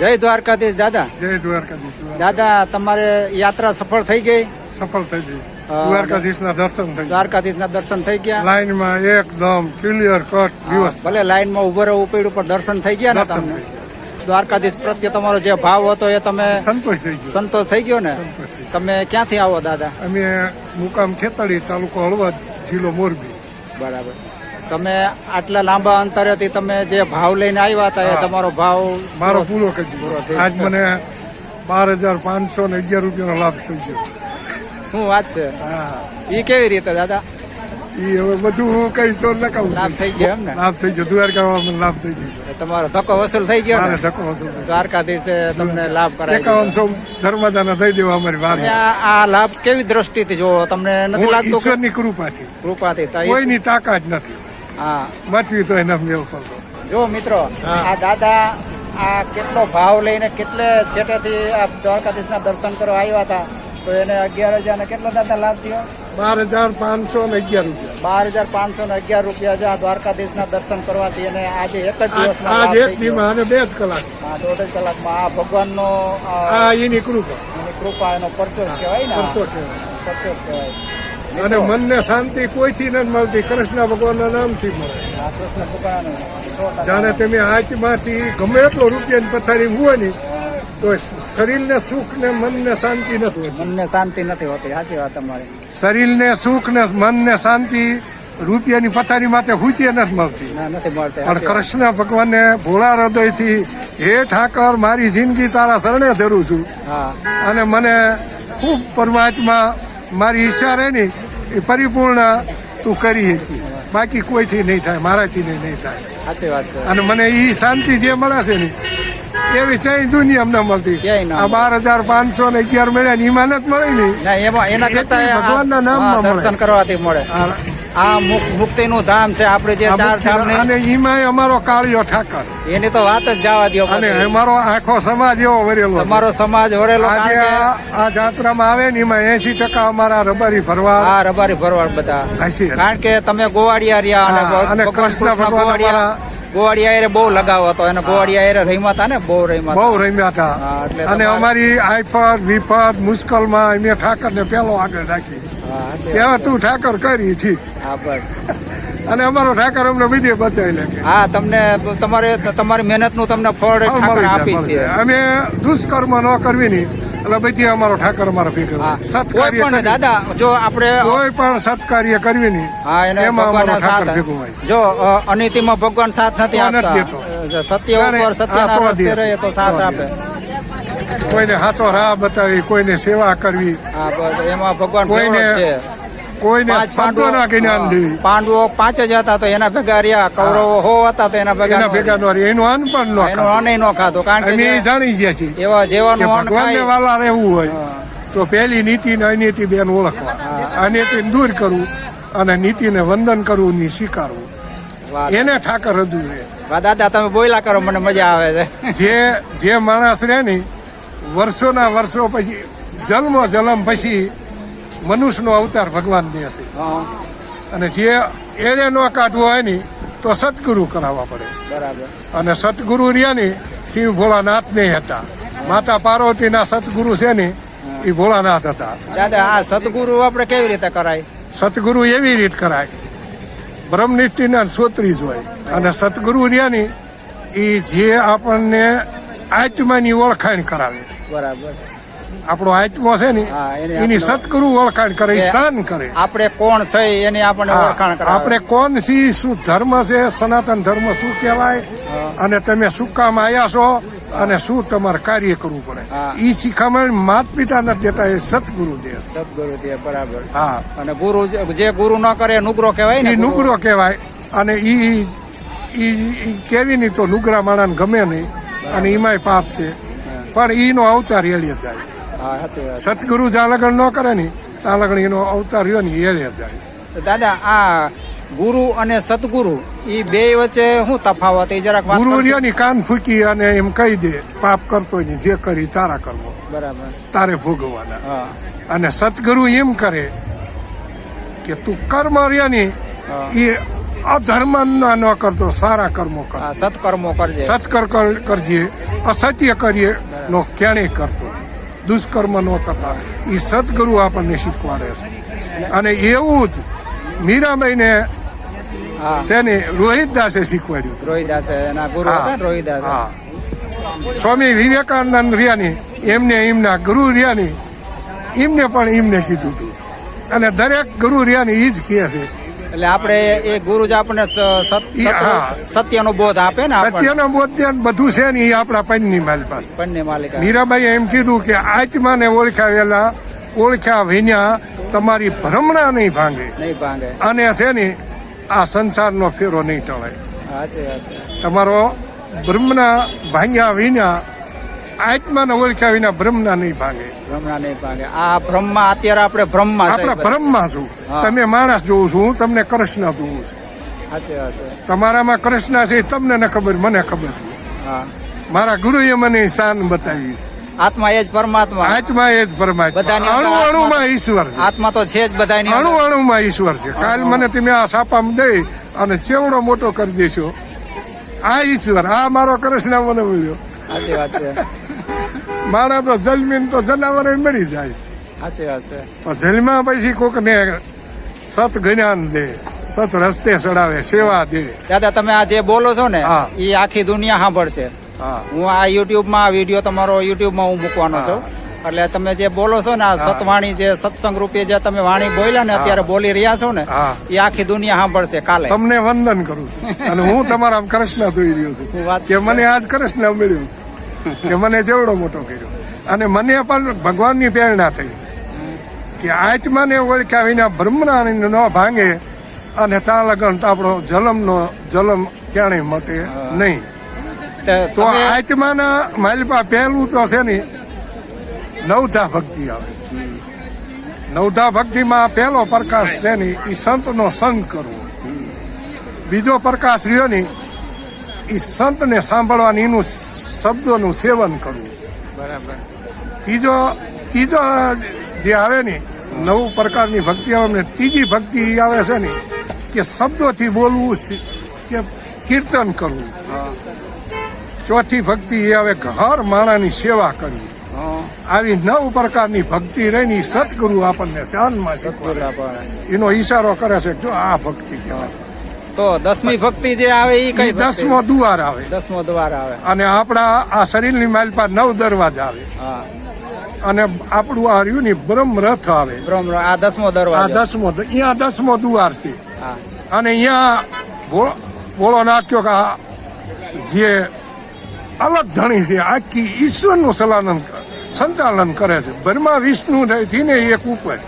જય દ્વારકાધીશ દાદા. જય દ્વારકાધીશ. દાદા તમારે યાત્રા સફળ થઈ ગઈ? સફળ થઈ ગઈ. દ્વારકાધીશ દ્વારકાધીશના દર્શન થઈ દ્વારકાધીશ દ્વારકાધીશના દર્શન થઈ ગયા? લાઈનમાં એકદમ ક્લિયર કટ દિવસ. ભલે લાઈનમાં ઊભો રહેવું પડ્યું પણ દર્શન થઈ ગયા ને તમને? દ્વારકાધીશ પ્રત્યે તમારો જે ભાવ હતો એ તમે સંતોષ થઈ ગયો. સંતોષ થઈ ગયો ને? તમે ક્યાંથી આવો દાદા? અમે મુકામ ખેતડી તાલુકો હળવદ જિલ્લો મોરબી. બરાબર. તમે આટલા લાંબા અંતરેથી તમે જે ભાવ લઈને આવ્યા હતા એ તમારો ભાવ મારો પૂરો કરી દીધો. આજ મને બાર હજાર પાંચસો ને અગિયાર રૂપિયાનો લાભ થઈ છે શું વાત છે? હા. એ કેવી રીતે દાદા? એ હવે બધું કઈ તો નકાવું લાભ થઈ ગયો એમ ને? લાભ થઈ ગયો. દ્વારકામાં લાભ થઈ ગયો. તમારો ધક્કો વસૂલ થઈ ગયો ને? ધક્કો વસૂલ દ્વારકાધીશે તમને લાભ કરાવી દીધો. એકાવનસો ધર્મદાના દેવા અમારી અને આ લાભ કેવી દ્રષ્ટિથી જોવો? તમને નથી લાગતું ઈશ્વરની કૃપાથી. કૃપાથી. કોઈની તાકાત નથી. હા. તો એને મેળ કરતો જો મિત્રો આ દાદા આ કેટલો ભાવ લઈને કેટલે છેટેથી આ દ્વારકાધીશના દર્શન કરવા આવ્યા હતા. તો એને અગિયાર હજાર ને કેટલો દાદા લાભ થયો? બાર હજાર પાંચસો ને અગિયાર રૂપિયા. બાર હજાર પાંચસો ને અગિયાર રૂપિયા છે આ દ્વારકાધીશના દર્શન કરવાથી અને આજે એક જ દિવસમાં આજ એક દીમાં અને બે જ કલાક. હા દોઢ જ કલાકમાં આ ભગવાનનો આ, એની કૃપા. એની કૃપા એનો પરચોસ કહેવાય ને પરચો કહેવાય. પરચો કહેવાય. અને મનને શાંતિ કોઈથી નથી મળતી. કૃષ્ણ ભગવાનના નામથી મળે. જાણે તમે આજમાંથી ગમે એટલો રૂપિયાની પથારી હોય ને તો શરીરને સુખ ને મનને શાંતિ નથી હોતી. મનને શાંતિ નથી હોતી. સાચી વાત તમારી. શરીરને સુખ ને મનને શાંતિ રૂપિયાની પથારી માટે હુતી નથી મળતી. પણ કૃષ્ણ ભગવાનને ભોળા હૃદયથી હે ઠાકર મારી જિંદગી તારા શરણે ધરું છું. અને મને ખૂબ પરમાત્મા મારી ઈચ્છા રહે ને એ પરિપૂર્ણ તું કરી હતી બાકી કોઈથી નહીં થાય મારાથી નહીં નહીં થાય. સાચી વાત છે. અને મને એ શાંતિ જે મળશે ને એવી ચઈ દુનિયા અમને મળતી. આ બાર હજાર પાંચસો ને અગિયાર મળ્યા ને ઈમાનત મળે મળી ને. ના એમાં એના કરતા ભગવાનના નામમાં. દર્શન કરવાથી મળે. આ- આ મુક્તિ નું ધામ છે. આપણે જે ચાર ધામ અને એમાં અમારો કાળિયો ઠાકર. એની તો વાત જ જવા દો અને અમારો આખો સમાજ એવો વરેલો અમારો સમાજ વરેલો આ જાત્રામાં આવે ને એમાં એસી ટકા અમારા રબારી ફરવા આ રબારી ભરવાડ બધા. કારણ કે તમે ગોવાડિયા રહ્યા અને હા, કૃષ્ણ ગોવાડિયા ગોવાડિયા બહુ લગાવ હતો. અને ગોવાડિયા રહીમાં હતા ને બહુ રહીમાં બહુ રમ્યા હતા અને અમારી આઈફર વિફર મુશ્કેલમાં અમે ઠાકર ને પેલો આગળ રાખી. તું ઠાકર કરી ઠીક. હા બસ. અને અમારો ઠાકર અમને બીજે બચાવી લે હા તમને તમારે તમારી મહેનતનું તમને ફળ ઠાકર આપી જાય. અમે દુષ્કર્મ ન કરવી ની એટલે બધી અમારો ઠાકર અમારો ભેગો સત્કાર્ય પણ દાદા જો આપણે કોઈ પણ સત્કાર્ય કરવી ની હા એને ઠાકર સાથ જો અનીતિમાં ભગવાન સાથ નથી આપતા. સત્ય ઉપર દે. રહે તો સાથ આપે. કોઈને હાથો રાહ બતાવી કોઈને સેવા કરવી. એમાં ભગવાન કોઈને છે. કોઈને પાંડવો ના જ્ઞાન દેવી પાંડવો પાંચ જ હતા તો એના ભેગા રહ્યા કૌરવો હો હતા તો એના ભેગા એના ભેગા નો એનું અન્ન પણ નો એનું અન્ન નો ખાતો કારણ કે અમે જાણી ગયા છીએ એવા જેવાનું ભગવાનને વાલા રહેવું હોય તો પહેલી નીતિ ને અનીતિ બેન ઓળખવા. અનીતિ દૂર કરવું અને નીતિને વંદન કરવું ની સ્વીકારવું. એને ઠાકર હજુ રહે. દાદા તમે બોયલા કરો મને મજા આવે છે. જે જે માણસ રહે ને વર્ષોના વર્ષો પછી જન્મો જન્મ પછી મનુષ્યનો અવતાર ભગવાન હશે. અને જે એને ન કાઢવો હોય ને તો સદગુરુ કરાવવા પડે. બરાબર. અને સદગુરુ રહ્યા ને શિવ ભોળાનાથ ને હતા. માતા પાર્વતીના સદગુરુ છે ને એ ભોળાનાથ હતા. દાદા આ સદગુરુ આપણે કેવી રીતે કરાય? સદગુરુ એવી રીત કરાય. બ્રહ્મનિષ્ઠિના સોત્રી જ હોય. અને સદગુરુ રહ્યા ને એ જે આપણને આત્માની ઓળખાણ કરાવે. બરાબર. આપણો આત્મો છે ને એની સતગુરુ ઓળખાણ કરે શાન કરે. આપણે કોણ છે એની આપણને ઓળખાણ કરે આપણે કોણ છીએ શું ધર્મ છે સનાતન ધર્મ શું કહેવાય અને તમે શું કામ આવ્યા છો અને શું તમારે કાર્ય કરવું પડે. એ શિખામણ માત પિતા નથી દેતા એ સદગુરુ દે સદગુરુ દે બરાબર. હા. અને ગુરુ જે ગુરુ ન કરે નુગરો કહેવાય ને નુગરો કહેવાય અને ઈ કેવી નહીં તો નુગરા માણસ ગમે નહીં અને એમાંય પાપ છે. પણ ઈનો અવતાર એળીએ જાય. સતગુરુ જ્યાં લગન ન કરે ને ત્યાં લગન એનો અવતાર રહ્યો ને એળીએ જાય. દાદા આ ગુરુ અને સદગુરુ એ બે વચ્ચે શું તફાવત? એ જરાક ગુરુ રહ્યો ની કાન ફૂકી અને એમ કહી દે પાપ કરતો નહીં જે કરી તારા કરવો બરાબર. તારે ભોગવવાના. અને સતગુરુ એમ કરે કે તું કર્મ રહ્યો ની એ અધર્મ ન કરતો સારા કર્મો કર સત્કર્મો કરજે. સત્કર કરજે અસત્ય કરીએ નો ક્યારેય કરતો. દુષ્કર્મ ન કરતા એ સદગુરુ આપણને શીખવાડે છે. અને એવું જ મીરાબાઈને છે ને રોહિતદાસે શીખવાડ્યું. રોહિદાસ એના ગુરુ હતા હા. સ્વામી વિવેકાનંદ રિયાની એમને એમના ગુરુ રિયાની એમને પણ એમને કીધું હતું અને દરેક ગુરુ રિયાની એ જ કહે છે એટલે આપણે એ ગુરુ જ આપણને. સત્યનો બોધ આપે ને સત્યનો બોધ બધું છે ને એ આપણા પૈનની માલિક પાસે. બંને માલિકા મીરાબાઈએ એમ કીધું કે આત્માને ઓળખાવેલા ઓળખ્યા વિના તમારી ભ્રમણા નહીં ભાંગે. નહીં ભાંગે. અને છે ને આ સંસારનો ફેરો નહીં ટળે. સાચી વાત છે. તમારો બ્રહ્મના ભાંગ્યા વિના આત્માને ઓળખ્યા વિના બ્રહ્મના નહીં ભાંગે. ભ્રમણા નહીં ભાંગે. આ બ્રહ્મા અત્યારે આપણે બ્રહ્મા આપણે બ્રહ્મા છું. તમે માણસ જોઉં છું હું તમને કૃષ્ણ જોઉં છું. તમારામાં કૃષ્ણ છે તમને ન ખબર મને ખબર મારા ગુરુએ મને શાન બતાવી છે. આત્મા એ જ પરમાત્મા. આત્મા એ જ પરમાત્મા. અણુ અણુમાં ઈશ્વર છે. આત્મા તો છે જ બધાની અણુ. અણુમાં ઈશ્વર છે. કાલ મને તમે આ સાપામાં દઈ અને ચેવડો મોટો કરી દેશો. આ ઈશ્વર આ મારો કૃષ્ણ મને મળ્યો. સાચી વાત છે. મારા તો જલમીન તો જનાવર મરી જાય. સાચી વાત છે. પણ જન્મા પછી કોકને સત જ્ઞાન દે સત રસ્તે ચડાવે સેવા દે. દાદા તમે આ જે બોલો છો ને એ આખી દુનિયા સાંભળશે. હું. આ યુટ્યુબમાં આ વીડિયો તમારો યુટ્યુબમાં હું મૂકવાનો. છું. એટલે તમે જે બોલો છો ને આ સતવાણી જે સત્સંગ રૂપે જે તમે વાણી બોલ્યા ને અત્યારે બોલી રહ્યા છો ને એ આખી દુનિયા સાંભળશે કાલે. તમને વંદન કરું છું. અને હું તમારા કૃષ્ણ જોઈ રહ્યો છું વાત કે મને આજ કૃષ્ણ મળ્યું. કે મને જેવડો મોટો કર્યો. અને મને પણ ભગવાનની પ્રેરણા થઈ. કે આત્માને ઓળખ્યા વિના બ્રહ્મના ન ભાંગે અને તા લગન આપણો જલમનો જલમ ક્યાંય મટે નહીં. તો તો આત્માના માલિપા પહેલું તો છે ને નવધા ભક્તિ આવે. નવધા ભક્તિમાં પહેલો પ્રકાશ છે ને એ સંતનો સંગ કરવો. બીજો પ્રકાશ રહ્યો ને એ સંતને સાંભળવાની એનું શબ્દોનું સેવન કરવું. બરાબર. ત્રીજો ત્રીજો જે આવે ને નવું પ્રકારની ભક્તિ આવે ને ત્રીજી ભક્તિ આવે છે ને કે શબ્દોથી બોલવું કે કીર્તન કરવું. ચોથી ભક્તિ એ આવે ઘર માણાની સેવા કરવી. આવી નવ પ્રકારની ભક્તિ રહીને સદગુરુ આપણને શાનમાં એનો ઈશારો કરે છે જો આ ભક્તિ કહેવાય. તો દસમી ભક્તિ જે આવે એ કઈ દસમો દુવાર આવે? દસમો દ્વાર આવે. અને આપણા આ શરીરની માઇલ પર નવ દરવાજા આવે. હા. અને આપણું આ રહ્યું ને બ્રહ્મ રથ આવે. બ્રહ્મ આ દસમો આ દરવાજો દસમો અહીંયા દસમો દુવાર છે. અને અહીંયા ભોળો નાખ્યો કે આ જે અલગ ધણી છે આખી ઈશ્વરનું સલાનન સંચાલન કરે છે. બ્રહ્મા વિષ્ણુ થી ને એક ઉપર.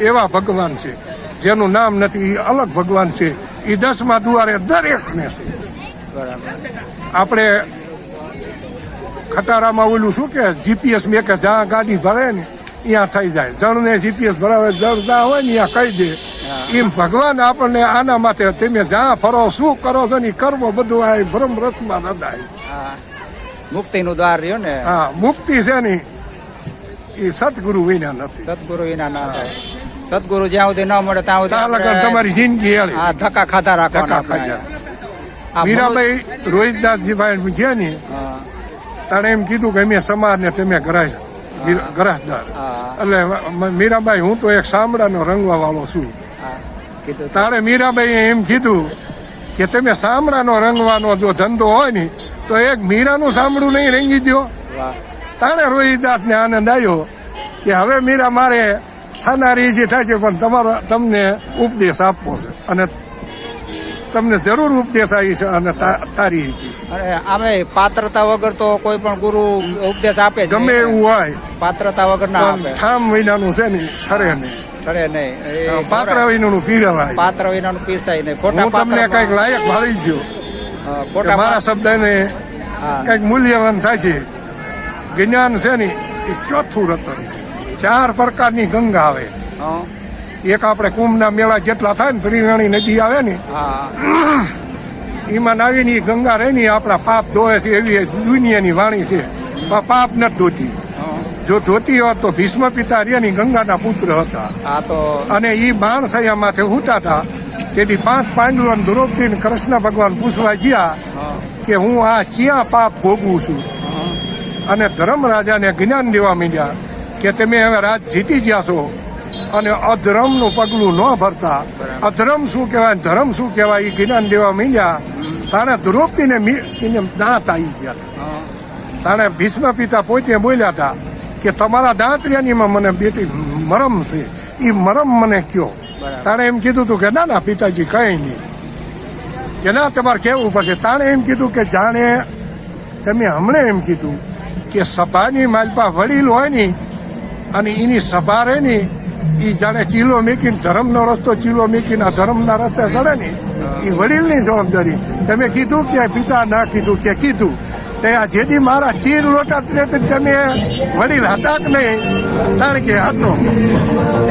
એવા ભગવાન છે. જેનું નામ નથી એ અલગ ભગવાન છે. એ દસમા દુવારે દરેકને છે. આપણે ખટારામાં ઓલું શું કે જીપીએસ મેં કે જ્યાં ગાડી ભરે ને ત્યાં થઈ જાય. જણને જીપીએસ ભરાવે જણ જ્યાં હોય ને ત્યાં કહી દે. એમ ભગવાન આપણને આના માટે તમે જ્યાં ફરો શું કરો છો ને કરવો બધું આ ભ્રમ રથમાં નદાય હા. મુક્તિનું દ્વાર રહ્યો ને. હા મુક્તિ છે ને એ સદગુરુ વિના નથી. સદગુરુ વિના ના થાય. સદગુરુ જ્યાં સુધી ન મળે ત્યાં સુધી તમારી જિંદગી હા ધક્કા રાખવાના. ખાધા. આ મીરાબાઈ રોહિતદાસજીભાઈ છે ને તારે એમ કીધું કે અમે સમાજને તમે ગરાજ ગરાસદાર એટલે મીરાબાઈ હું તો એક સાંભળાનો રંગવા વાળો છું તારે મીરાબાઈએ એમ કીધું કે તમે સાંભળાનો રંગવાનો જો ધંધો હોય ને તો એક મીરાનું સાંભળું નહીં રંગી દો તારે તારે રોહિદાસને આનંદ આવ્યો કે હવે મીરા મારે થનારી જે થાય છે પણ તમારો તમને ઉપદેશ આપવો છે. અને તમને જરૂર ઉપદેશ આવી છે અને તારી આમે પાત્રતા વગર તો કોઈ પણ ગુરુ ઉપદેશ આપે ગમે એવું હોય. પાત્રતા વગર ના આપે. ઠામ વિનાનું છે ને ખરે નહીં. ઠરે નહીં. પાત્ર વિનાનું પીરવાય. પાત્ર વિનાનું પીરસાય નહીં. ખોટા હું તમને કંઈક લાયક ભાળી ગયો ખોટા મારા શબ્દને. કંઈક મૂલ્યવાન થાય છે. જ્ઞાન છે ને એ ચોથું રતન છે. ચાર પ્રકારની ગંગા આવે. એક આપણે કુંભના મેળા જેટલા થાય ને ત્રિવેણી નદી આવે ને એમાં નાવીને એ ગંગા રહી ને આપણા પાપ ધોવે છે એવી દુનિયાની વાણી છે. પાપ નથી ધોતી. જો ધોતી હોત તો ભીષ્મ પિતા રહ્યા ગંગાના પુત્ર હતા. અને એ બાણ સયા માથે ઉઠા હતા. તેથી પાંચ પાંડુ અને દ્રૌપદી કૃષ્ણ ભગવાન પૂછવા ગયા કે હું આ ચિયા પાપ ભોગવું છું. અને ધર્મ રાજાને જ્ઞાન દેવા માંડ્યા. કે તમે હવે રાજ જીતી ગયા છો અને અધર્મનું પગલું ન ભરતા. અધર્મ શું કહેવાય ધર્મ શું કહેવાય એ જ્ઞાન દેવા મીંડ્યા. તાણે દ્રૌપદીને એને દાંત આવી ગયા. તાણે ભીષ્મ પિતા પોતે બોલ્યા હતા કે તમારા દાંતરિયાનીમાં મને બેટી મરમ છે. એ મરમ મને કયો. તાણે એમ કીધું હતું કે ના ના પિતાજી કઈ નહીં. કે ના તમારે કેવું પડશે? તાણે એમ કીધું કે જાણે તમે હમણાં એમ કીધું કે સભાની માલપા વડીલ હોય ને અને એની સભા રહે ને એ જાણે ચીલો મેકીને ધર્મનો રસ્તો, ચીલો મેકીને ધર્મના રસ્તે ચડે ને એ વડીલની જવાબદારી. તમે કીધું કે પિતા ના કીધું કે કીધું. તે આ જેથી મારા ચીર લોટા તે તમે વડીલ હતા કે નહીં? કારણ કે હતો.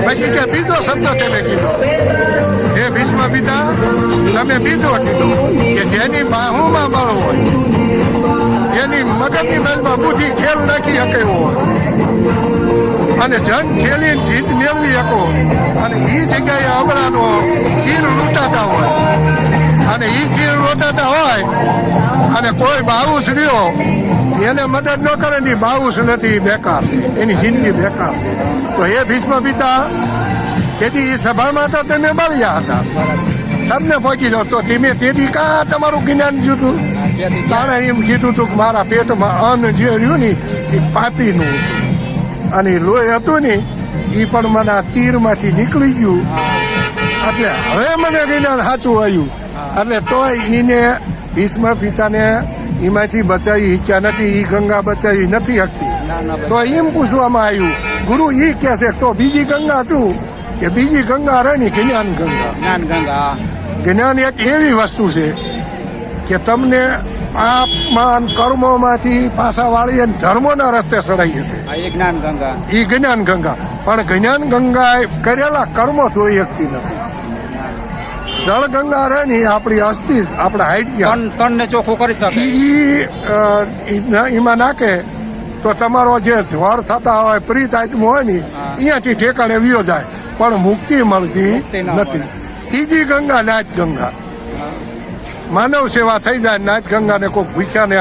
પછી કે બીજો શબ્દ તમે કીધો. હે ભીષ્મ પિતા, તમે બીજો કીધું કે જેની બાહુમાં બળ હોય, જેની મગજની મેલમાં બુદ્ધિ ખેલ નાખી શકે હોય અને જન ખેલીને જીત મેળવી શકો. અને એ જગ્યાએ હમણાંનો ચીર લૂંટાતા હોય. અને એ ચીર લૂંટાતા હોય અને કોઈ બાવુસ રહ્યો એને મદદ ન કરે ને બાવુસ નથી બેકાર છે. એની જિંદગી બેકાર છે. તો હે ભીષ્મ પિતા તેથી એ સભામાં તો તમે બળ્યા હતા. સબને પહોંચી જાઓ તો ધીમે તેથી કા તમારું જ્ઞાન જોતું તારે એમ કીધું હતું કે મારા પેટમાં અન્ન જે રહ્યું ને એ પાપીનું હતું. અને લોહી હતું ને એ પણ મને આ તીરમાંથી નીકળી ગયું. એટલે હવે મને જ્ઞાન સાચું આવ્યું. એટલે તોય એને ભીષ્મ પિતાને એમાંથી બચાવી શક્યા નથી એ ગંગા બચાવી નથી શકતી. તો એમ પૂછવામાં આવ્યું ગુરુ એ કે છે તો બીજી ગંગા શું કે બીજી ગંગા રહે જ્ઞાન ગંગા. જ્ઞાન ગંગા જ્ઞાન એક એવી વસ્તુ છે કે તમને પાપમાન કર્મોમાંથી પાછા વાળી અને ધર્મોના રસ્તે ચડાવી શકે એ જ્ઞાન ગંગા. ઈ જ્ઞાન ગંગા. પણ જ્ઞાન ગંગા એ કરેલા કર્મો ધોઈ શકતી નથી. જળ ગંગા રહે ને આપણી અસ્થિ આપણે હાઈટ તન ને ચોખ્ખું કરી શકે. એમાં નાખે તો તમારો જે જ્વર થતા હોય પ્રીત આત્મ હોય ને અહીંયાથી ઠેકાણે વિયો જાય. પણ મુક્તિ મળતી નથી. ત્રીજી ગંગા નાચ ગંગા. માનવ સેવા થઈ જાય નાચ ગંગાને કોઈ ભૂખ્યાને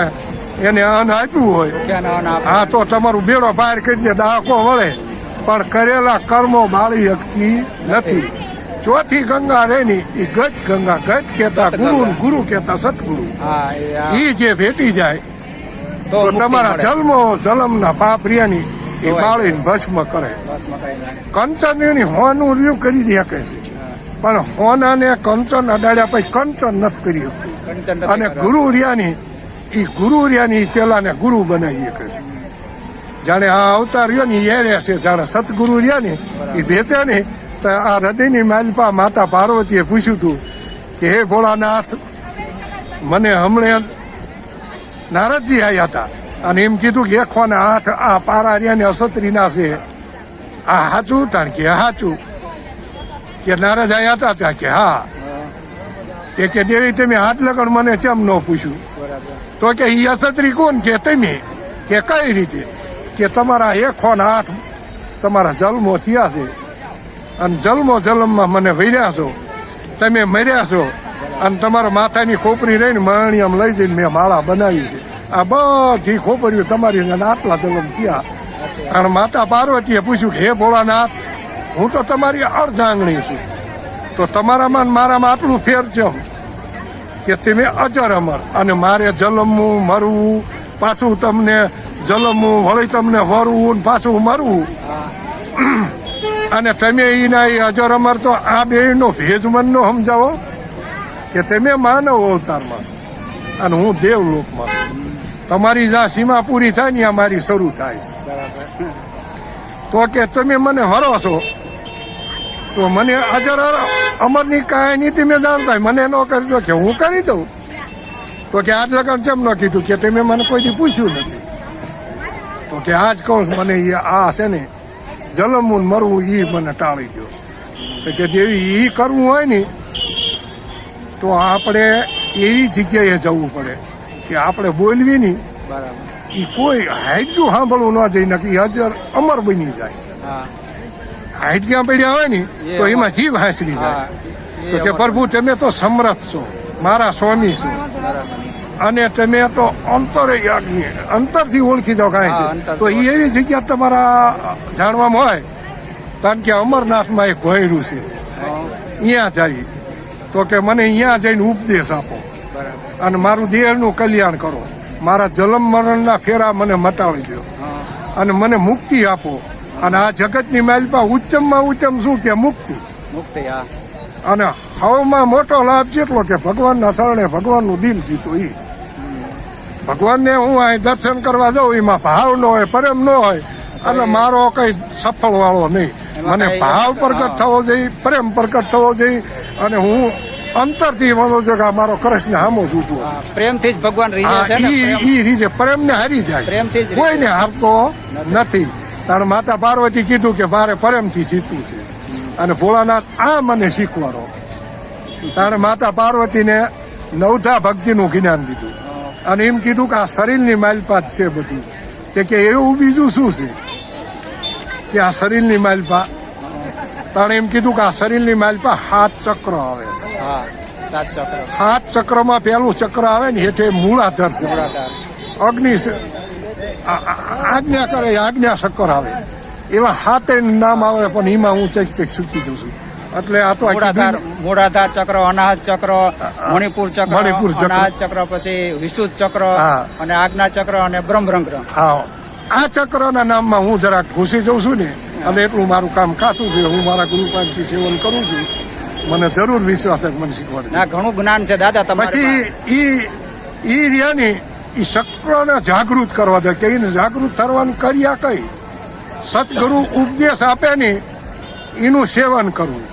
એને અન્ન આપ્યું હોય. હા તો તમારું બેડો બહાર કરી દે દાહકો વળે. પણ કરેલા કર્મો બાળી શકતી નથી. ચોથી ગંગા રેની એ ગજ ગંગા ગજ કેતા ગુરુ ગુરુ કેતા સતગુરુ એ જે ભેટી જાય તો તમારા. જન્મો જલમના પાપ રિયાની એ. બાળીને ભસ્મ કરે. કંચનની હોનું રહ્યું કરી દે કે છે. પણ હોનાને કંચન અડાડ્યા પછી કંચન નથી કરી શકતું કંચન નથી અને ગુરુ રિયાની એ ગુરુ રિયાની ચેલાને ગુરુ બનાવી શકે છે. જાણે આ અવતાર રહ્યો ને એ રહેશે. જાણે સતગુરુ રહ્યા ને એ ભેચે ને તો આ હૃદયની માલપા માતા પાર્વતીએ પૂછ્યું હતું કે હે ભોળાનાથ મને હમણે નારદજી આવ્યા હતા. અને એમ કીધું કે એકવાના હાથ આ પારા રહ્યા ને અસત્રીના છે. આ હાચું તાણ કે હાચું? કે નારાજા આવ્યા હતા ત્યાં કે હા. તે કે દેવી તમે હાથ લગણ મને કેમ ન પૂછ્યું? તો કે ઈ અસત્રી કોણ કે તમે? કે કઈ રીતે? કે તમારા એખો હાથ તમારા જન્મો થયા છે. અને જન્મો જલમમાં મને વર્યા છો. તમે મર્યા છો. અને તમારા માથાની ખોપરી રહીને માણી આમ લઈ જઈને મેં માળા બનાવી છે. આ બધી ખોપરીઓ તમારી આટલા જલમ થયા. અને માતા પાર્વતીએ પૂછ્યું કે હે ભોળાનાથ હું તો તમારી અર્ધાંગણી છું. તો તમારામાં મારામાં આટલું ફેર છે કે તમે અજર અમર. અને મારે જલમવું મરવું પાછું તમને જલમવું વળી તમને વરવું પાછું મરવું. અને તમે એના એ અજર અમર તો આ બે નો ભેજ મનનો સમજાવો કે તમે માનવ અવતારમાં અને હું દેવલોકમાં તમારી જ્યાં સીમા પૂરી થાય ને મારી શરૂ થાય તો કે તમે મને હરો છો. તો મને અજર અમરની કાંઈ તમે જાણતા. મને ન કરી દો કે હું કરી દઉં. તો કે આજ લગન કેમ ન કીધું? કે તમે મને કોઈથી પૂછ્યું નથી. તો કે આજ કહું મને એ આ છે ને જલમવું મરવું એ મને ટાળી ગયો તો કે દેવી એ કરવું હોય ને તો આપણે એવી જગ્યાએ જવું પડે કે આપણે બોલવી નહીં બરાબર. એ કોઈ હાઈટનું સાંભળવું ન જઈ નક્કી હજર અમર બની જાય. હા. હાઈટ ક્યાં પડ્યા હોય ને તો એમાં જીવ હાંસરી જાય. તો કે પ્રભુ તમે તો સમરથ છો મારા સ્વામી છો. અને તમે તો અંતર અંતરથી ઓળખી દો કાંઈ છે. તો એ એવી જગ્યા તમારા જાણવામાં હોય કારણ કે અમરનાથમાં એક ભોયરું છે. અહીંયા જાય. તો કે મને અહીંયા જઈને ઉપદેશ આપો. અને મારું દેહનું કલ્યાણ કરો. મારા જલમ મરણના ફેરા મને મટાવી દો. અને મને મુક્તિ આપો. અને આ જગતની માલપા ઉચ્ચમમાં ઉચ્ચમ શું કે મુક્તિ? મુક્તિ હા. અને હવમાં મોટો લાભ જેટલો કે ભગવાનના શરણે ભગવાનનું દિલ જીતું એ ભગવાનને હું અહીં દર્શન કરવા જાઉં એમાં ભાવ ન હોય પ્રેમ ન હોય એટલે મારો કઈ સફળ વાળો નહીં. મને ભાવ પ્રગટ થવો જોઈએ પ્રેમ પ્રગટ થવો જોઈએ અને હું અંતરથી માનો છું કે આ મારો કૃષ્ણ હામો જૂઠું હા, પ્રેમથી જ ભગવાન હા, છે ને પ્રેમ. રીતે પ્રેમને હારી જાય. પ્રેમથી કોઈને હારતો નથી. તાણ માતા પાર્વતી કીધું કે મારે પ્રેમથી જીતવું છે. અને ભોળાનાથ આ મને શીખવાડો. તારે માતા પાર્વતીને નવધા ભક્તિનું જ્ઞાન દીધું. અને એમ કીધું કે આ શરીરની માલપાત છે બધું. તે કે એવું બીજું શું છે? કે આ શરીરની માલપા તાણે એમ કીધું કે આ શરીરની માલપા હાથ ચક્ર આવે. હા હાથ ચક્રમાં પહેલું ચક્ર આવે ને હેઠે મૂળાધર. અગ્નિ આજ્ઞા કરે આજ્ઞા શક્કર આવે. એવા હાથે નામ આવે પણ એમાં હું ચેક ચેક ચૂકી જઉં છું. એટલે આ તો મૂળાધાર મૂળાધાર ચક્ર અનાહત ચક્ર મણિપુર ચક્ર મણિપુર. અનાહત ચક્ર પછી વિશુદ્ધ ચક્ર હા. અને આજ્ઞા ચક્ર અને બ્રહ્મરંગ્ર હા. આ ચક્રના નામમાં હું જરાક ઘૂસી જઉં છું ને અને એટલું મારું કામ ખાસું છે. હું મારા ગુરુ પાસેથી સેવન કરું છું. મને જરૂર વિશ્વાસ મને શીખવાડે ના ઘણું જ્ઞાન છે દાદા તમારે પછી ઈ ઈ રહ્યાની ઈ શક્રને જાગૃત કરવા દે કે એને જાગૃત થવાનું કર્યા કઈ? સતગુરુ ઉપદેશ આપે ને એનું સેવન કરવું.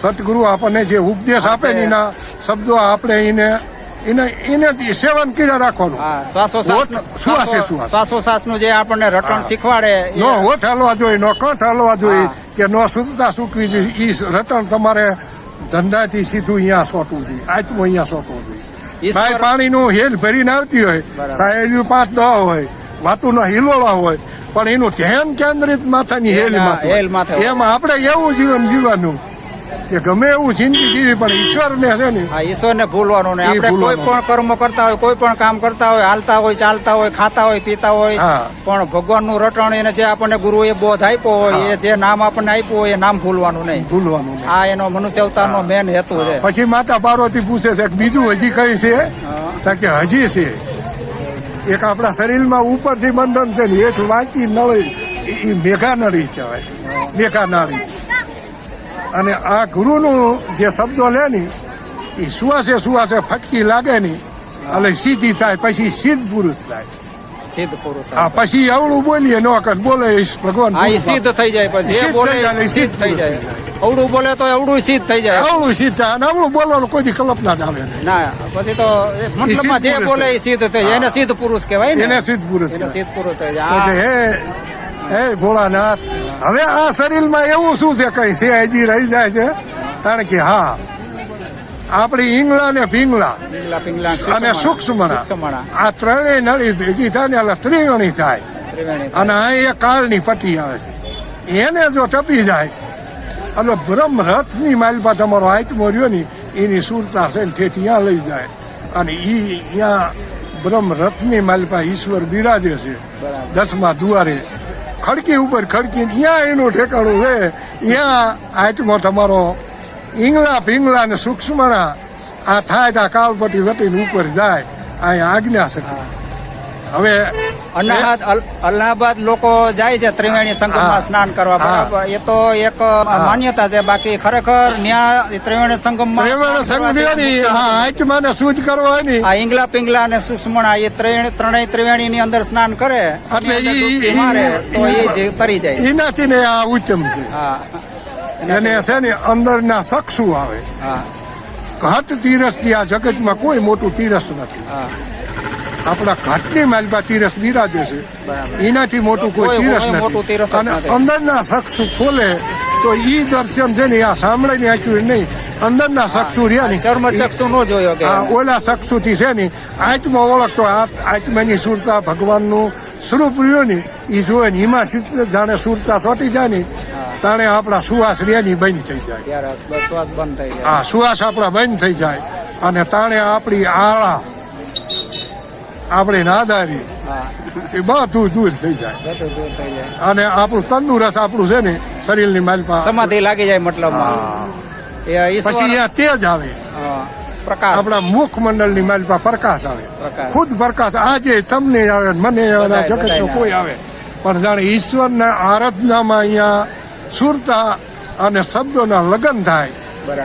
સતગુરુ આપણને જે ઉપદેશ આપે ને એના શબ્દો આપણે એને એને એને સેવન કર્યા રાખવાનું. શ્વાસોશ્વાસ શ્વાસ. શ્વાસોશ્વાસનું જે આપણને રટણ શીખવાડે એ- નો હોઠ હલવા જોઈએ નો કંઠ હલવા જોઈએ કે નો શુદ્ધતા સૂકવી જોઈએ. એ રટણ તમારે ધંધાથી સીધું અહીંયા સોટવું જોઈએ આત્મો અહીંયા સોટવું જોઈએ. ભાઈ પાણીનું હેલ ભરીને આવતી હોય. સાહેબ પાંચ દહ હોય વાતુના હિલોળા હોય પણ એનું ધ્યાન કેન્દ્રિત માથાની હેલ માથે. એમાં આપણે એવું જીવન જીવવાનું કે ગમે એવું જિંદગી જીવી પણ ઈશ્વરને છે ને હા ઈશ્વરને ભૂલવાનું ને આપણે કોઈ પણ કર્મ કરતા હોય કોઈ પણ કામ કરતા હોય હાલતા હોય ચાલતા હોય ખાતા હોય પીતા હોય પણ ભગવાનનું રટણ એને જે આપણને ગુરુએ બોધ આપ્યો હોય એ જે નામ આપણને આપ્યું હોય એ નામ ભૂલવાનું નહીં. ભૂલવાનું આ એનો મનુષ્ય અવતારનો મેન હેતુ છે. પછી માતા પાર્વતી પૂછે છે બીજું હજી કઈ છે? કે હજી છે. એક આપણા શરીરમાં ઉપરથી બંધન છે ને હેઠ વાંચી નળી એ મેઘા નળી કહેવાય. મેઘા નાળી. અને આ ગુરુનું જે શબ્દો લે ને એ સુવાસે સુવાસે ફટકી લાગે ને એટલે સીધી થાય પછી સિદ્ધ પુરુષ થાય. સિદ્ધ પુરુષ થાય. પછી અવળું બોલીએ નો કર બોલે ભગવાન હા સિદ્ધ થઈ જાય પછી. એ બોલે સિદ્ધ થઈ જાય. અવળું બોલે તો અવળું સિદ્ધ થઈ જાય. અવળું સિદ્ધ થાય અને અવળું બોલવાનું કોઈ કલ્પના જ આવે ના. પછી તો મતલબમાં જે બોલે એ સિદ્ધ થઈ જાય. એને સિદ્ધ પુરુષ કહેવાય ને. એને સિદ્ધ પુરુષ સિદ્ધ પુરુષ થઈ જાય. હે હે ભોળાનાથ હવે આ શરીરમાં એવું શું છે કઈ સીઆઈજી રહી જાય છે? કારણ કે હા આપણી ઈંગલા ને ભીંગળા અને સૂક્ષ્મણા આ ત્રણેય નળી ભેગી થાય ને એટલે ત્રિવેણી થાય. અને અહીં એ કાળની પટ્ટી આવે છે. એને જો ટપી જાય અને બ્રહ્મ રથની માલપા તમારો આત્મો રહ્યો ને એની સુરતા છે ને ઠેઠ ત્યાં લઈ જાય. અને ઈ ત્યાં બ્રહ્મ રથની માલપા ઈશ્વર બિરાજે છે. દસમા દુવારે ખડકી ઉપર ખડકી ત્યાં એનું ઠેકાણું છે. ત્યાં આટમાં તમારો ઈંગલા પીંગલા ને સૂક્ષ્મણા આ થાય ત્યાં કાલપટી વટીને ઉપર જાય. અહીંયા આજ્ઞા છે. હવે અલ્હાબાદ અલ- અલ્હાબાદ લોકો જાય છે ત્રિવેણી સંગમમાં સ્નાન કરવા. બરાબર. એ તો એક માન્યતા છે. બાકી ખરેખર ન્યા ત્રિવેણી સંગમમાં કરવાથી હા આત્માને શુદ્ધ કરવો હોય ને આ ઇંગલા પિંગલા અને સુષ્મણા એ ત્રણે- ત્રણેય ત્રિવેણી ની અંદર સ્નાન કરે એટલે ઈ- મારે તો એ જે તરી જાય. એનાથી ને આ ઉત્તમ છે. હા. એને છે ને અંદરના સક્ષુ આવે. હા. ઘટ તીરસથી આ જગતમાં કોઈ મોટું તીરસ નથી. હા. આપણા ઘાટની માલિકા તીરસ બિરાજે છે. એનાથી મોટું કોઈ તીરસ નથી. અને અંદરના શખ્સ ખોલે તો ઈ દર્શન છે ને આ સાંભળીને આંખ્યું નહીં. અંદરના સક્ષુ રહ્યા ને ચર્મ ચક્ષુ નો જોયો ઓલા આ ઓલા સક્ષુથી છે ને આત્મા ઓળખતો આત્માની સુરતા ભગવાનનું સ્વરૂપ રહ્યો ને એ જોવે ને એમાં જાણે સુરતા સોટી જાય ને તાણે આપણા સુવાસ રેની બંધ થઈ જાય. ત્યારે બંધ થઈ જાય. આ સુવાસ આપણા બંધ થઈ જાય. અને તાણે આપણી આળા આપણી નાદારી હા. એ બધું દૂર થઈ જાય. અને આપણું તંદુરસ્ત આપણું છે ને શરીરની માલપા સમાધિ લાગી જાય મતલબ પછી અહીંયા તેજ આવે. પ્રકાશ. આપણા મુખ મંડળની માલપા પ્રકાશ આવે. ખુદ પ્રકાશ. આજે તમને આવે મને આવે ને બધાયને કોઈ આવે. પણ જાણે ઈશ્વરના આરાધનામાં અહીંયા સુરતા અને શબ્દોના લગ્ન થાય.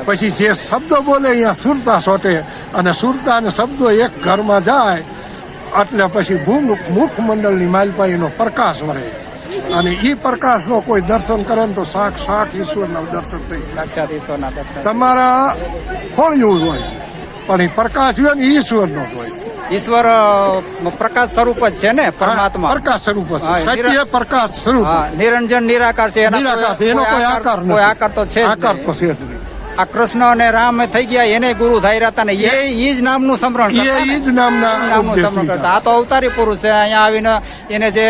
પછી જે શબ્દો બોલે અહીંયા સુરતા સોટે અને સુરતા અને શબ્દો એક ઘરમાં જાય એટલે પછી મુખ મંડળની માલપાઈનો પ્રકાશ વરે. અને એ પ્રકાશનો કોઈ દર્શન કરે ને તો શાક ઈશ્વરના દર્શન થઈ જાય. તમારા ખોળિયું જ હોય પણ એ પ્રકાશ હોય ને ઈશ્વરનો જ હોય. ઈશ્વર પ્રકાશ સ્વરૂપ જ છે ને પરમાત્મા. પ્રકાશ સ્વરૂપ સત્ય પ્રકાશ સ્વરૂપ નિરંજન નિરાકાર છે નિરાકાર છે એનો કોઈ આકાર કોઈ આકાર તો છે આકાર તો છે જ નહીં. આ કૃષ્ણ અને રામ થઈ ગયા એને ગુરુ ધાર્યા હતા ને એ ઈ જ નામનું સમરણ એ ઈ જ નામના નામનું સમરણ. કરતા. આ તો અવતારી પુરુષ છે અહીંયા આવીને એને જે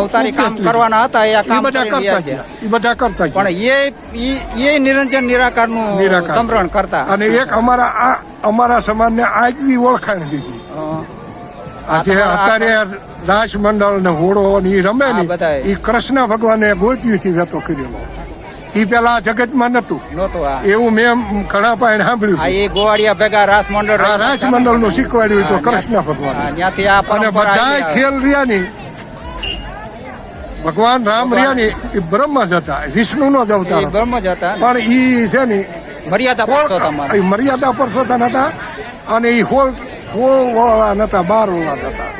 અવતારી કામ કરવાના હતા એ કામ બધા કરતા ગયા ગયા. એ બધા કરતા પણ એ એ નિરંજન નિરાકારનું નિરાકાર. સમરણ કરતા. અને એક અમારા આ અમારા સમાજને આગવી ઓળખાણ દીધી. આજે અત્યારે રાજ મંડળ ને હોળો ને રમે ને એ કૃષ્ણ ભગવાને ગોપીથી વેતો કરેલો એ પેલા જગતમાં નતું. નહોતું એવું મેં ઘણા પાયણ સાંભળ્યું એ ગોવાડિયા ભેગા રાસ મંડળ રાસ મંડળનું શીખવાડ્યું હતું કૃષ્ણ ભગવાન. ત્યાંથી આ અને બધા ખેલ રહ્યા ની ભગવાન રામ રહ્યા ની એ બ્રહ્મ જ હતા વિષ્ણુ નો જ અવતાર બ્રહ્મ જ હતા પણ ઈ છે ને મર્યાદા પુરુષોત્તમ એ મર્યાદા પરસોત્તમ હતા અને એ હોલ હોલ વાળા નતા બાર વાળા નતા.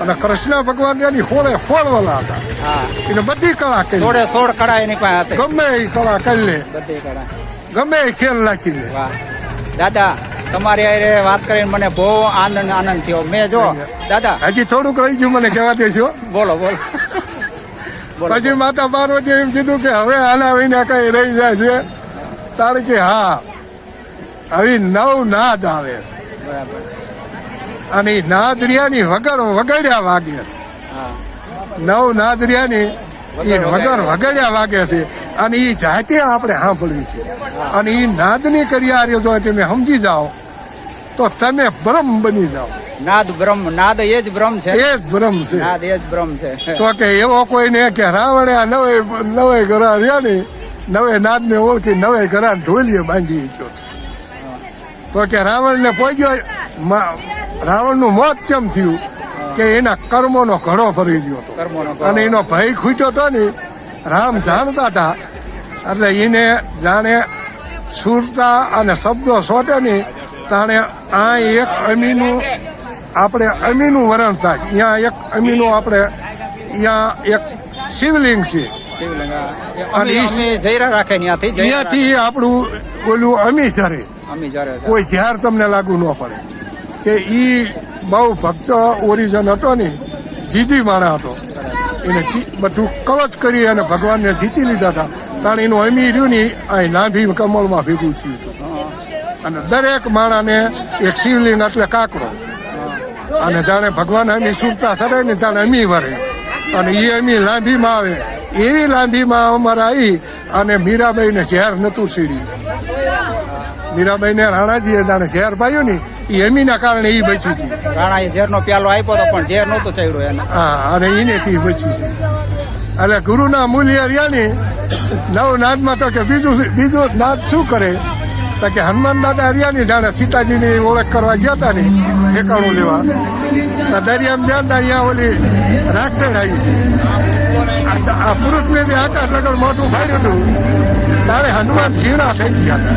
અને કૃષ્ણ ભગવાન એની હોળે હોળવાલા હતા એને બધી કળા કરી. સોળે સોળ કળા એની પાસે ગમે એ કળા કરી લે. બધી કળા. ગમે એ ખેલ નાખી લે. દાદા તમારી હારે વાત કરીને મને બહુ આનંદ આનંદ થયો. મેં જો દાદા. હજી થોડુંક રહી ગયું મને કહેવા દેશો બોલો બોલો. બોલો પછી માતા પાર્વતી એમ કીધું કે હવે આના વિના કઈ રહી જાય છે. તારે કે હા હવે નવ નાદ આવે. બરાબર. અને નાદરિયાની વગર વગડ્યા વાગે નવ નાદરિયાની એ વગર વગડ્યા. વાગે છે. અને એ જાતે આપણે સાંભળવી છે. અને એ નાદની કર્યા જો તમે સમજી જાઓ. તો તમે બ્રહ્મ બની જાઓ. નાદ બ્રહ્મ નાદ એ જ બ્રહ્મ છે. એ જ બ્રહ્મ છે. નાદ એ જ બ્રહ્મ છે. તો કે એવો કોઈ ને કે રાવણે આ નવે નવે ઘરા રહ્યા ને નવે નાદ ને ઓળખી નવે ઘરા ઢોલીએ બાંધી ગયો તો કે રાવણ ને પહોંચ્યો રાવણનું મોત કેમ થયું કે એના કર્મોનો ઘડો ભરી ગયો હતો. અને એનો ભય ખૂટ્યો હતો ને રામ જાણતા હતા. એટલે એને જાણે સુરતા અને શબ્દો સોટે ને તાણે આ એક અમીનું આપણે અમીનું વરણ થાય. અહીંયા એક અમીનું આપણે અહીંયા એક શિવલિંગ છે. ત્યાંથી આપણું ઓલું અમી જરે. કોઈ ઝેર તમને લાગુ ન પડે. કે એ બહુ ભક્ત ઓરિજન હતો ને, જીદી માણા હતો. એને બધું કવચ કરી અને ભગવાનને જીતી લીધા હતા. કારણ એનું અમી રહ્યું ને, અહીં નાભી કમળમાં ભેગું થયું અને દરેક માણાને એક શિવલિંગ એટલે કાકડો અને જાણે ભગવાન અમી સુરતા સરે ને તાણે અમી વરે. અને એ અમી લાંભીમાં આવે. એવી લાંભીમાં અમારે આવી અને મીરાબાઈને ઝેર નતું સીડ્યું. મીરાબાઈને રાણાજીએ જાણે ઝેર પાયું ને એ અમીના કારણે એ બચી ગઈ રાણા એ ઝેરનો પ્યાલો આપ્યો તો પણ ઝેર નહોતો ચડ્યો એને. હા અને એનેથી બચી ગઈ એટલે ગુરુના મૂલ્ય રહ્યા નવ નાદમાં તો કે બીજું બીજું નાદ શું કરે? તો કે હનુમાન દાદા રહ્યા ને જાણે સીતાજીની ઓળખ કરવા ગયા હતા ને ઠેકાણું લેવા. તો દરિયામાં ધ્યાન અહીંયા ઓલી રાક્ષણ આવી આ- આ પુરુષ મેં આકાશ નગર મોટું ફાડ્યું હતું તારે હનુમાન ઝીણા થઈ ગયા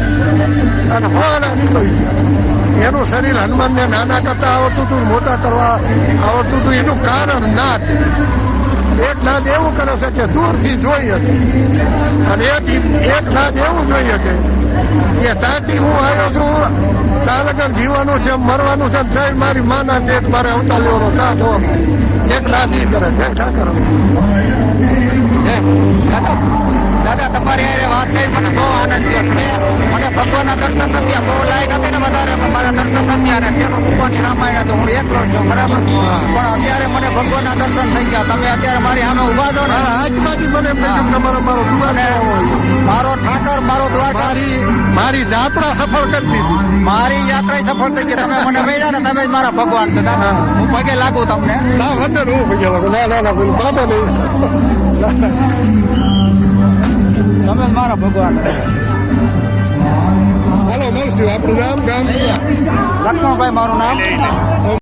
અને હોવાના નીકળી ગયા. એનું શરીર હનુમાનને નાના કરતા આવડતું હતું, મોટા કરવા આવડતું હતું. એનું કારણ નાદ. એક નાદ એવું કરે છે કે દૂરથી જોઈ શકે. અને એક એક નાદ એવું જોઈ શકે કે ત્યાંથી હું આવ્યો છું, ચાલકર જીવવાનું છે, મરવાનું છે સાહેબ મારી માના દેખ મારે અવતાર લેવાનો ચા જોવાનો એક નાદ એ કરે છે. ઠાકર. જય દાદા તમારી અરે વાત કરી મને બહુ આનંદ થયો. મને ભગવાનના દર્શન નથી. બહુ લાઈન હતી ને વધારે. મારા દર્શન નથી અને પેલું ભગવાનની રામાયણ હતું હું એકલો જ છું બરાબર? પણ અત્યારે મને ભગવાનના દર્શન થઈ ગયા. તમે અત્યારે મારી સામે ઊભા છો ને? આજમાંથી મને તમારો મારો દુઆ મારો ઠાકર મારો દ્વારકારી મારી યાત્રા સફળ કરી દીધી. મારી યાત્રા સફળ થઈ ગઈ. તમે મને મળ્યા ને તમે જ મારા ભગવાન છો. હું. પગે લાગુ તમને. ના વંદન હું પગે લાગુ. ના ના ના બાબા નહીં. તમે મારા ભગવાન. હાલો મળશું. આપણું નામ ગામ? લક્ષ્મણભાઈ મારું નામ?